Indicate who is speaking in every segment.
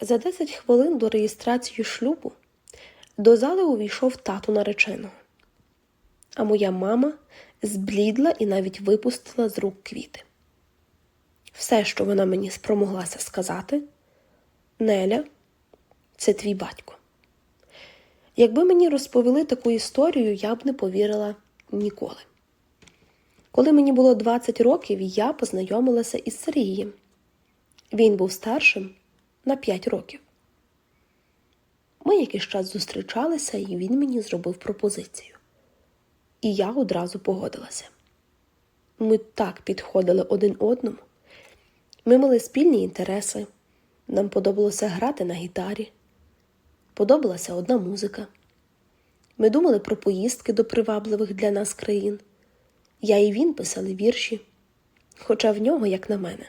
Speaker 1: За 10 хвилин до реєстрації шлюбу до зали увійшов тато нареченого. А моя мама зблідла і навіть випустила з рук квіти. Все, що вона мені спромоглася сказати, Неля, це твій батько. Якби мені розповіли таку історію, я б не повірила ніколи. Коли мені було 20 років, я познайомилася із Сергієм. Він був старшим на 5 років. Ми якийсь час зустрічалися, і він мені зробив пропозицію. І я одразу погодилася. Ми так підходили один одному. Ми мали спільні інтереси. Нам подобалося грати на гітарі. Подобалася одна музика. Ми думали про поїздки до привабливих для нас країн. Я і він писали вірші, хоча в нього, як на мене,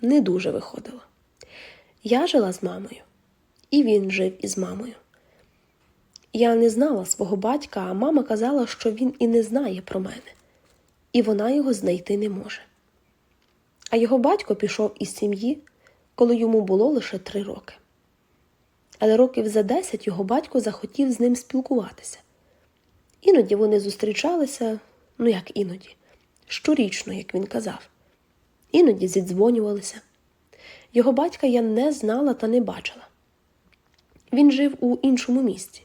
Speaker 1: не дуже виходило. Я жила з мамою, і він жив із мамою. Я не знала свого батька, а мама казала, що він і не знає про мене, і вона його знайти не може. А його батько пішов із сім'ї, коли йому було лише три роки. Але років за десять його батько захотів з ним спілкуватися. Іноді вони зустрічалися, ну як іноді, щорічно, як він казав, іноді зідзвонювалися. Його батька я не знала та не бачила. Він жив у іншому місті.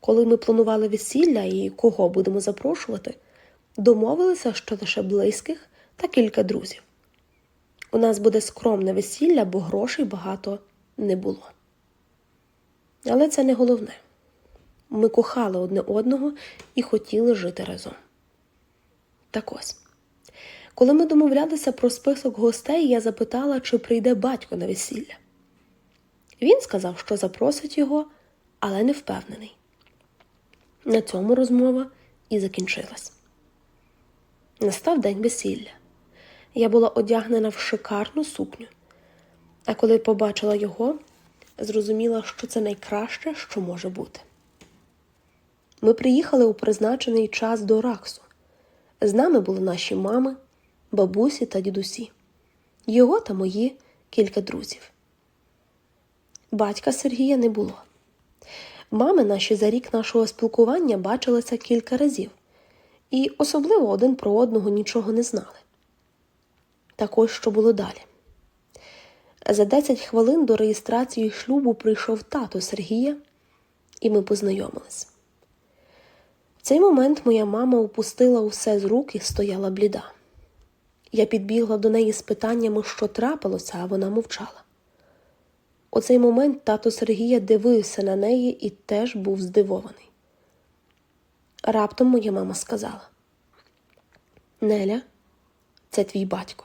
Speaker 1: Коли ми планували весілля і кого будемо запрошувати, домовилися, що лише близьких та кілька друзів. У нас буде скромне весілля, бо грошей багато не було. Але це не головне. Ми кохали одне одного і хотіли жити разом. Так ось, коли ми домовлялися про список гостей, я запитала, чи прийде батько на весілля. Він сказав, що запросить його, але не впевнений. На цьому розмова і закінчилась. Настав день весілля. Я була одягнена в шикарну сукню, а коли побачила його, зрозуміла, що це найкраще, що може бути. Ми приїхали у призначений час до Раксу. З нами були наші мами, бабусі та дідусі, його та мої кілька друзів. Батька Сергія не було. Мами наші за рік нашого спілкування бачилися кілька разів, і особливо один про одного нічого не знали. Також що було далі. За 10 хвилин до реєстрації шлюбу прийшов тато Сергія, і ми познайомились. В цей момент моя мама опустила усе з рук і стояла бліда. Я підбігла до неї з питаннями, що трапилося, а вона мовчала. У цей момент тато Сергія дивився на неї і теж був здивований. Раптом моя мама сказала: Неля, це твій батько.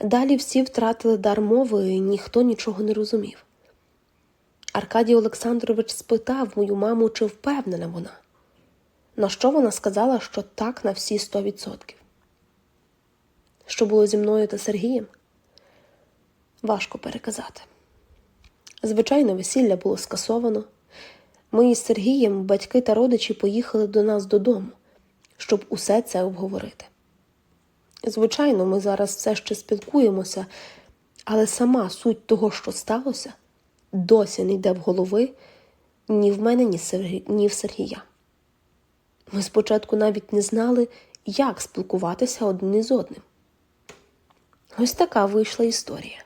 Speaker 1: Далі всі втратили дар мови, і ніхто нічого не розумів. Аркадій Олександрович спитав мою маму, чи впевнена вона, на що вона сказала, що так на всі сто відсотків. Що було зі мною та Сергієм? Важко переказати. Звичайно, весілля було скасовано. Ми із Сергієм, батьки та родичі, поїхали до нас додому, щоб усе це обговорити. Звичайно, ми зараз все ще спілкуємося, але сама суть того, що сталося, досі не йде в голови ні в мене, ні, в Сергія. Ми спочатку навіть не знали, як спілкуватися один із одним. Ось така вийшла історія.